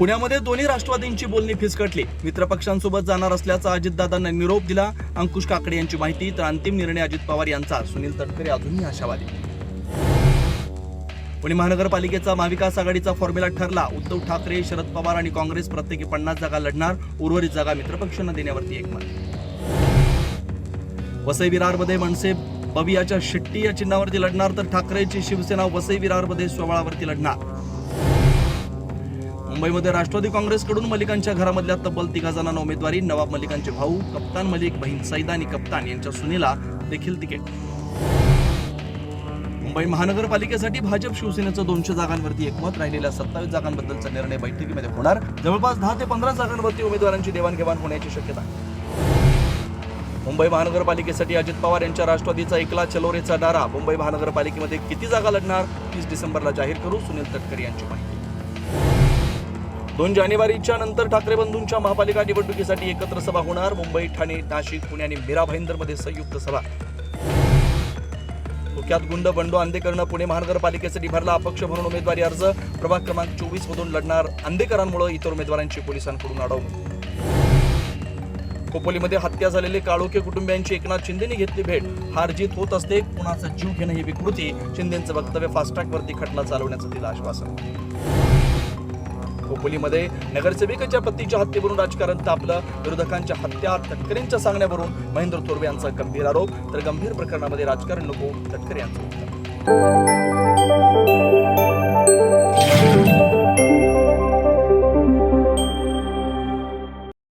पुण्यामध्ये दोन्ही राष्ट्रवादींची बोलणी फिसकटली. मित्रपक्षांसोबत जाणार असल्याचा अजितदादांना निरोप दिला. अंकुश काकडे यांची माहिती तर अंतिम निर्णय अजित पवार यांचा. सुनील तटकरे अजूनही आशावादी. पुणे महानगरपालिकेचा महाविकास आघाडीचा फॉर्म्युला ठरला. उद्धव ठाकरे शरद पवार आणि काँग्रेस प्रत्येकी पन्नास जागा लढणार. उर्वरित जागा मित्रपक्षांना देण्यावरती एकमत. वसई विरारमध्ये मनसे बबियाच्या शेट्टी या चिन्हावरती लढणार तर ठाकरेची शिवसेना वसई विरारमध्ये सोहळावरती लढणार. मुंबईमध्ये राष्ट्रवादी काँग्रेसकडून मलिकांच्या घरामधल्या तब्बल तिघा जणांना उमेदवारी नवाब मलिकांचे भाऊ कप्तान मलिक बहीण सईदा आणि कप्तान यांच्या सुनीला देखील तिकीट. मुंबई महानगरपालिकेसाठी भाजप शिवसेनेचं दोनशे जागांवरती एकमत राहिलेल्या सत्तावीस जागांबद्दलचा निर्णय बैठकीमध्ये होणार. जवळपास दहा ते पंधरा जागांवरती उमेदवारांची देवाणघेवाण होण्याची शक्यता. आहे मुंबई महानगरपालिकेसाठी अजित पवार यांच्या राष्ट्रवादीचा एकला चलोरेचा डारा मुंबई महानगरपालिकेमध्ये किती जागा लढणार तीस डिसेंबरला जाहीर करू सुनील तटकरे यांची माहिती. दोन जानेवारीच्या नंतर ठाकरे बंधूंच्या महापालिका निवडणुकीसाठी एकत्र सभा होणार. मुंबई ठाणे नाशिक पुणे आणि मीरा भाईंदरमध्ये संयुक्त सभा. मुख्यात गुंड बंडू आंदेकरनं पुणे महानगरपालिकेसाठी भरला अपक्ष म्हणून उमेदवारी अर्ज. प्रभाग क्रमांक चोवीस मधून लढणार आंदेकरांमुळे इतर उमेदवारांची पोलिसांकडून अडवणूक खोपोलीमध्ये हत्या झालेले काळोखे कुटुंबियांची एकनाथ शिंदेने घेतली भेट. हार जीत होत असते कुणाचा जीव घेणं ही विकृती. शिंदेचं वक्तव्य फास्टॅगवरती खटला चालवण्याचं दिलं आश्वासन. खोपोलीमध्ये नगरसेविकेच्या पतीच्या हत्येवरून राजकारण तापलं. विरोधकांच्या हत्या तटकरेंच्या सांगण्यावरून महेंद्र थोरवे यांचा गंभीर आरोप. तर गंभीर प्रकरणामध्ये राजकारण नको तटकरे यांचं उत्तर.